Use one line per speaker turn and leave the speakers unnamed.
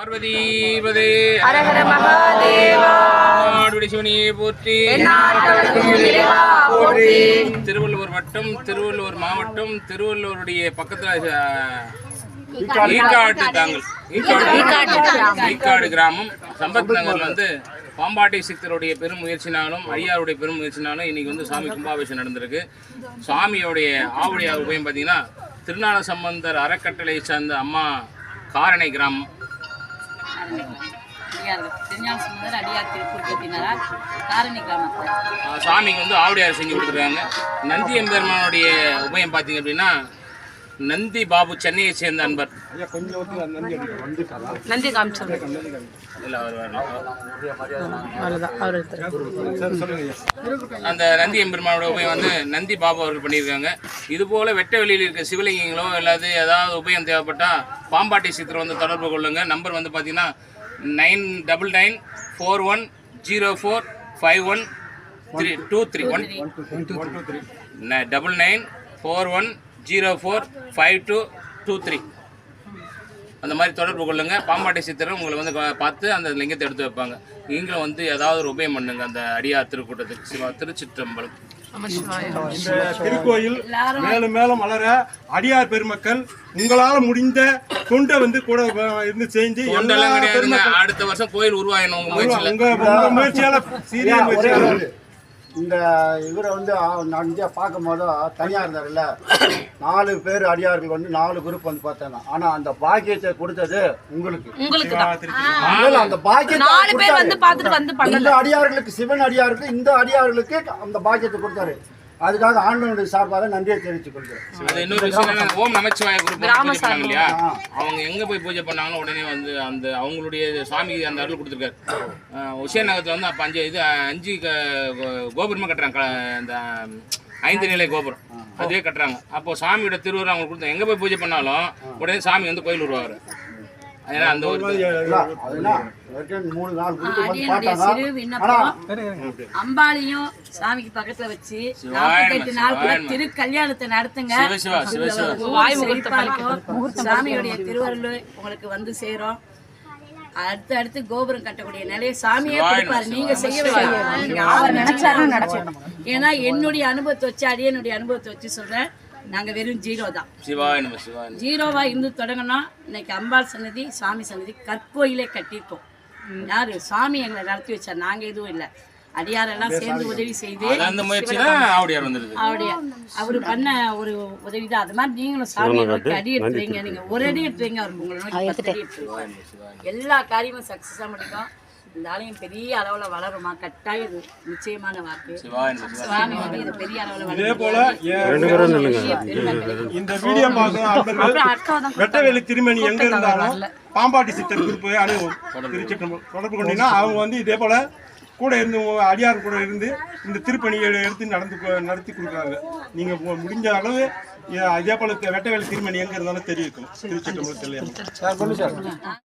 பார்வதிபதே.
ஹரஹர மகாதேவா.
போற்றி.
போற்றி.
திருவள்ளுவர் வட்டம் திருவள்ளுவர் மாவட்டம் திருவள்ளுவருடைய பக்கத்துல ஈக்காட்டு தாங்கல். ஈக்காடு. கிராமம். சம்பத் நகர்ல வந்து பாம்பாட்டி சித்தருடைய பெரும் முயற்சினாலும் ஐயாருடைய பெரும் முயற்சினாலும் இன்னைக்கு வந்து சாமி கும்பாபிஷேகம் நடந்திருக்கு. சாமியோடைய ஆவுடையார் உபயம் பார்த்தீங்கன்னா திருநாள சம்பந்தர் அறக்கட்டளை சார்ந்த அம்மா காரணை கிராமம்.
திருஞான சுந்தர் அடியார் திருப்பூர் கட்டினார்? காரணி கிராமத்தில்.
ஆஹ் சாமிக்கு வந்து ஆவுடையார் செஞ்சு கொடுத்துருக்காங்க. நந்தி எம்பெருமானுடைய உபயம் பார்த்தீங்க அப்படின்னா நந்தி பாபு சென்னையை சேர்ந்த அன்பர்.
நந்தி
அந்த நந்தி எம்பெருமானோட உபயம் வந்து நந்தி பாபு அவர்கள் பண்ணியிருக்காங்க. இது போல வெட்ட வெளியில் இருக்க சிவலிங்கங்களோ இல்லாது ஏதாவது உபயம் தேவைப்பட்டா பாம்பாட்டி சித்திரம் வந்து தொடர்பு கொள்ளுங்க. நம்பர் வந்து பார்த்தீங்கன்னா nine double nine four one zero four five one three two three one. Double nine four one zero four five two two three. அந்த மாதிரி தொடர்பு கொள்ளுங்க. பாம்பாட்டி சித்தரும் உங்களை வந்து பார்த்து அந்த லிங்கத்தை எடுத்து வைப்பாங்க. நீங்களும் வந்து ஏதாவது ஒரு உபயம் பண்ணுங்க அந்த அடியார் திருக்கூட்டத்துக்கு. சிவா திருச்சிற்றம்பலம்.
இந்த திருக்கோயில் மேலும் மேலும் வளர அடியார் பெருமக்கள் உங்களால முடிந்த தொண்டை வந்து கூட இருந்து செஞ்சு
அடுத்த வருஷம் கோயில் உருவாகணும் உங்க முயற்சியில்.
உங்க உங்க முயற்சியால சீரிய முயற்சியால
இந்த இவரை வந்து நான் இங்கே பார்க்கும்போது தனியாக இருந்தார்ல. நாலு பேர் அடியார்கள் வந்து நாலு குரூப் வந்து பார்த்தாங்க ஆனால் அந்த பாக்கியத்தை கொடுத்தது உங்களுக்கு.
உங்களுக்கு
அந்த பாக்கியத்தை
நாலு பேர்
கொடுத்தாரு.
வந்து பார்த்துட்டு வந்து பண்ணல.
இந்த அடியார்களுக்கு சிவன் அடியாருக்கு இந்த அடியார்களுக்கு அந்த பாக்கியத்தை கொடுத்தாரு. அதுக்காக ஆண்டவனுடைய சார்பாக நன்றியை தெரிவித்துக் கொள்கிறேன்.
அது இன்னொரு விஷயம் ஓம் நமச்சிவாய குரூப் இல்லையா. அவங்க எங்க போய் பூஜை பண்ணாங்களோ உடனே வந்து அந்த அவங்களுடைய சாமி அந்த அருள் கொடுத்துருக்காரு. உசேன் நகரத்துல வந்து அப்ப அஞ்சு இது அஞ்சு க- கோ- கோபுரமா கட்டுறாங்க. க- இந்த ஐந்து நிலை கோபுரம். அதுவே கட்டுறாங்க. அப்போ சாமியோட திருவுருவம் அவங்களுக்கு கொடுத்தா எங்க போய் பூஜை பண்ணாலும் உடனே சாமி வந்து கோயில் உருவாரு ஏன்னா அந்த ஒரு
மூணு
அம்பாளையும் சாமிக்கு பக்கத்துல வச்சு நாற்பத்தெட்டு நாள் கூட திரு கல்யாணத்தை நடத்துங்க சாமியுடைய திருவருள் உங்களுக்கு வந்து சேரும். அடுத்து அடுத்து கோபுரம் கட்டக்கூடிய நிலையை சாமியே கொடுப்பாரு. நீங்க செய்ய அவர் நினைச்சாருன்னு நடக்கும் ஏன்னா என்னுடைய அனுபவத்தை வச்சு அடியனுடைய அனுபவத்தை வச்சு சொல்றேன். நாங்க வெறும் ஜீரோ தான்.
சிவாய நம்ம சிவாய நம.
ஜீரோவா இருந்து தொடங்கணும் இன்னைக்கு அம்பாள் சன்னதி சாமி சன்னதி கற்கோயிலே கட்டியிருக்கோம். யாரு? சாமி எங்களை நடத்தி வச்சார். நாங்க எதுவும் இல்லை. அடியாரெல்லாம் சேர்ந்து உதவி செய்து
அது அந்த முயற்சி தான் ஆவுடையார் வந்துருது.
அவருடைய அவரு பண்ண ஒரு உதவி தான் அது மாதிரி நீங்களும் நோக்கி அடி எடுத்து வைங்க நீங்க ஒரு அடி எடுத்து வைங்க அவருக்கு உங்களை. எல்லா காரியமும் சக்சஸா முடிக்கும் இந்த ஆலயம் பெரிய அளவுல வளருமா? கட்டாயம் இது நிச்சயமான வாக்கு சாமி வந்து இது பெரிய அளவுல
இதே
வளரும்
போல என்
பெரிய பெருமை கிடைக்கும்.
இந்த வீடியோ பார்க்குற அன்பர்கள் வெட்டவேலி திருமணி எங்க இருந்தாலும் பாம்பாட்டி சித்தர் குறிப்பு அணுகும் தொடர்பு கொண்டீங்கன்னா அவங்க வந்து இதே போல கூட இருந்து அடியார் கூட இருந்து இந்த திருப்பணியை எடுத்து நடந்து கொ- நடத்தி கொடுக்குறாங்க. நீங்க மு- முடிஞ்ச அளவு இதே போல வெட்டவேலி திருமணி எங்க இருந்தாலும் தெரிவிக்கும். திருச்சிற்றம்பலத்தில்